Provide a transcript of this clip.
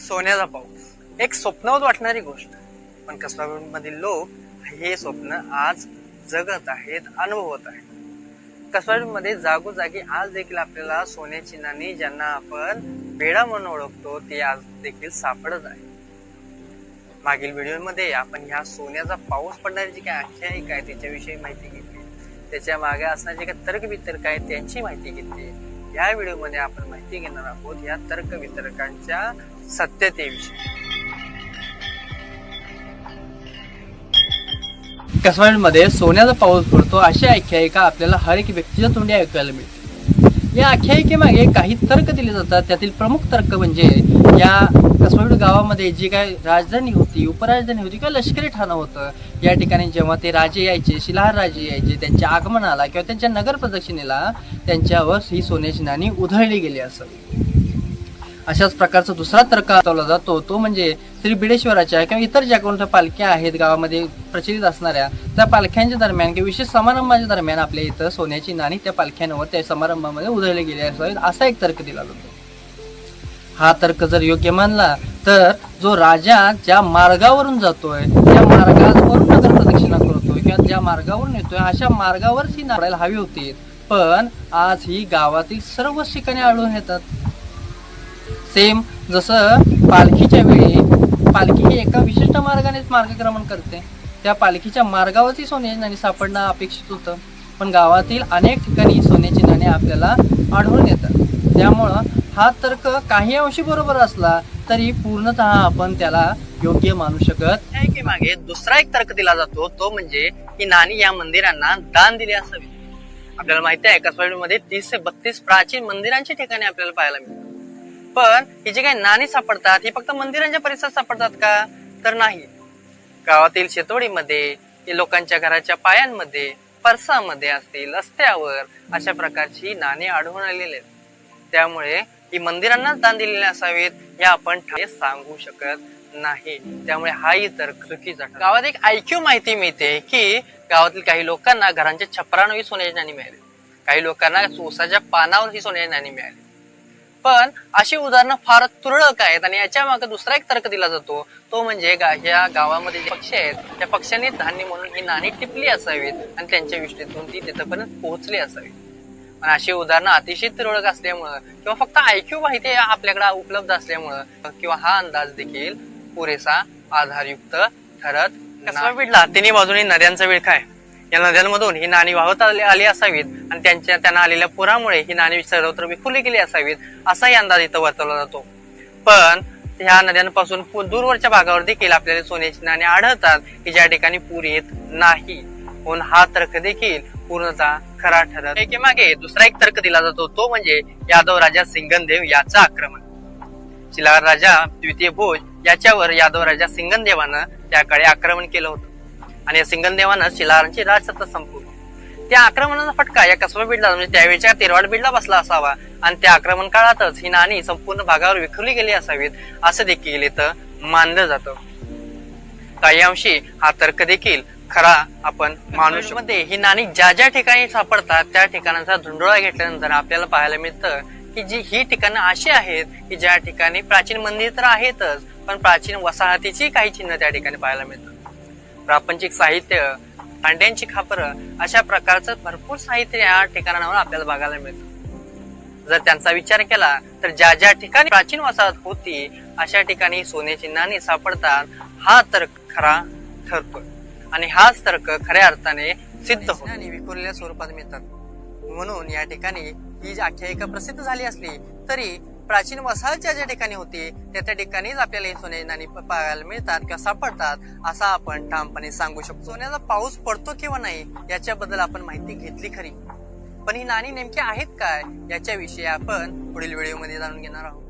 सोन्याचा पाऊस एक स्वप्नावत वाटणारी गोष्ट. पण कसबामधील लोक हे स्वप्न आज जगत आहेत अनुभवत आहेत. कसबामध्ये जागोजागी आज देखील आपल्याला सोन्याची नाणी ज्यांना आपण बेडा म्हणून ओळखतो ते आज देखील सापडत आहे मागील व्हिडिओमध्ये आपण ह्या सोन्याचा पाऊस पडणारी जी काय आख्यायिका आहे त्याच्याविषयी माहिती घेतली. त्याच्यामागे असणारे जे काही तर्क वितर्क आहेत त्यांची माहिती घेतली. या व्हिडिओमध्ये आपण माहिती घेणार आहोत या तर्क वितर्कांच्या सत्यतेविषयी मध्ये सोन्याचा पाऊस पडतो अशी आख्यायिका आपल्याला हर एक व्यक्तीच्या तोंडी ऐकायला मिळते. या आख्यायिकेमागे काही तर्क दिले जातात. त्यातील प्रमुख तर्क म्हणजे या कसबाड गावामध्ये जी काय राजधानी होती उपराजधानी होती किंवा लष्करी ठाणं होतं या ठिकाणी जेव्हा ते राजे यायचे शिलाहार राजे यायचे त्यांच्या आगमनाला किंवा त्यांच्या नगर प्रदक्षिणेला त्यांच्यावर ही सोन्याची नाणी उधळली गेली असावी अशाच प्रकारचा दुसरा तर्क हातावला जातो. तो म्हणजे श्री बिडेश्वराच्या किंवा इतर ज्या कोणत्या पालख्या आहेत गावामध्ये प्रचलित असणाऱ्या त्या पालख्यांच्या दरम्यान किंवा विशेष समारंभाच्या दरम्यान आपल्या इथं सोन्याची नाणी त्या पालख्यांवर त्या समारंभामध्ये उधळले गेले असावेत असा एक तर्क दिला जातो. हा तर्क जर योग्य मानला तर जो राजा ज्या मार्गावरून जातोय त्या मार्गावरून नगर प्रदक्षिणा करतोय किंवा ज्या मार्गावरून येतोय अशा मार्गावर ही नारायला हवी होती. पण आज ही गावातील सर्वच ठिकाणी आढळून येतात. सेम जसं पालखीच्या वेळी पालखी ही एका विशिष्ट मार्गानेच मार्गक्रमण करते. त्या पालखीच्या मार्गावरती सोन्याची नाणी सापडणं अपेक्षित होतं. पण गावातील अनेक ठिकाणी सोन्याची नाणी आपल्याला आढळून येतात. त्यामुळं हा तर्क काही अंशी बरोबर असला तरी पूर्णतः आपण त्याला योग्य मानू शकत नाही. मागे दुसरा एक तर्क दिला जातो तो म्हणजे की नाणी या मंदिरांना दान दिली असावी. आपल्याला माहिती आहे कसबाडीमध्ये तीस ते बत्तीस प्राचीन मंदिरांची ठिकाणी आपल्याला पाहायला मिळतात. पण ही जी काही नाणी सापडतात ही फक्त मंदिरांच्या परिसरात सापडतात का? तर नाही. गावातील शेतवडीमध्ये लोकांच्या घराच्या पायांमध्ये परसामध्ये असतील रस्त्यावर अशा प्रकारची नाणी आढळून आलेली आहेत. त्यामुळे ही मंदिरांनाच दान दिलेली असावीत हे आपण सांगू शकत नाही. त्यामुळे हाही तर चुकीचा गावात एक आयक्यू माहिती मिळते की गावातील काही लोकांना घरांच्या छपरांवर ही सोन्याची नाणी मिळाली. काही लोकांना ऊसाच्या पानावर ही सोन्याची नाणी मिळाली. पण अशी उदाहरणं फार तुरळक आहेत आणि याच्या मागे दुसरा एक तर्क दिला जातो. तो म्हणजे ह्या या गावामध्ये जे पक्षी आहेत त्या पक्ष्यांनी धान्य म्हणून ही नाणी टिपली असावीत आणि त्यांच्या विष्टीतून ती तिथपर्यंत पोहोचली असावी आणि अशी उदाहरणं अतिशय तुरळक असल्यामुळं किंवा फक्त आयक्यू माहिती आपल्याकडे उपलब्ध असल्यामुळं किंवा हा अंदाज देखील पुरेसा आधारयुक्त ठरत कसला विडला तिन्ही बाजूने नद्यांचा विळखा या नद्यांमधून ही नाणी वाहत आली आली असावीत आणि त्यांच्या त्यांना आलेल्या पुरामुळे ही नाणी सर्वत्र विखुरली गेली असावीत असाही अंदाज इथं वर्तवला जातो. पण ह्या नद्यांपासून दूरवरच्या भागावर देखील आपल्याला सोन्याची नाणी आढळतात की ज्या ठिकाणी पूर येत नाही. म्हणून हा तर्क देखील पूर्णतः खरा ठरत मागे दुसरा एक तर्क दिला जातो तो म्हणजे यादव राजा सिंगनदेव याचं आक्रमण. शिलार राजा द्वितीय भोज याच्यावर यादव राजा सिंगनदेवानं त्या काळी आक्रमण केलं होतं. आणि या सिंगनदेवानं शिलारांची राजसत्ता संपवली. त्या आक्रमणाचा फटका या कसबा बीडला म्हणजे त्यावेळच्या तेरवाड बीडला बसला असावा. आणि त्या आक्रमण काळातच ही नाणी संपूर्ण भागावर विखुरली गेली असावीत असं देखील इथं मानलं जातं. काही अंशी हा तर्क देखील खरा आपण माणूसमध्ये ही नाणी ज्या ज्या ठिकाणी सापडतात त्या ठिकाणांचा धुंडोळा घेतल्यानंतर आपल्याला पाहायला मिळतं की जी ही ठिकाणं अशी आहेत की ज्या ठिकाणी प्राचीन मंदिर तर आहेतच पण प्राचीन वसाहतीची काही चिन्ह त्या ठिकाणी पाहायला मिळतात. प्रापंचिक साहित्य भांड्यांची खापरं अशा प्रकारचं भरपूर साहित्य या ठिकाणावर आपल्याला बघायला मिळतं. जर त्यांचा विचार केला तर ज्या ज्या ठिकाणी प्राचीन वसाहत होती अशा ठिकाणी सोन्याची नाणी सापडतात हा तर्क खरा ठरतो आणि हाच तर्क खऱ्या अर्थाने सिद्ध आणि विखुरलेल्या स्वरूपात मिळतात. म्हणून या ठिकाणी ही जी आख्यायिका प्रसिद्ध झाली असली तरी प्राचीन वसाहतच्या ज्या ठिकाणी होती त्या त्या ठिकाणीच आपल्याला हे सोन्याची नाणी पाहायला मिळतात किंवा सापडतात असा आपण ठामपणे सांगू शकतो. सोन्याचा पाऊस पडतो किंवा नाही याच्याबद्दल आपण माहिती घेतली खरी. पण ही नाणी नेमकी आहेत काय याच्याविषयी आपण पुढील व्हिडिओमध्ये जाणून घेणार आहोत.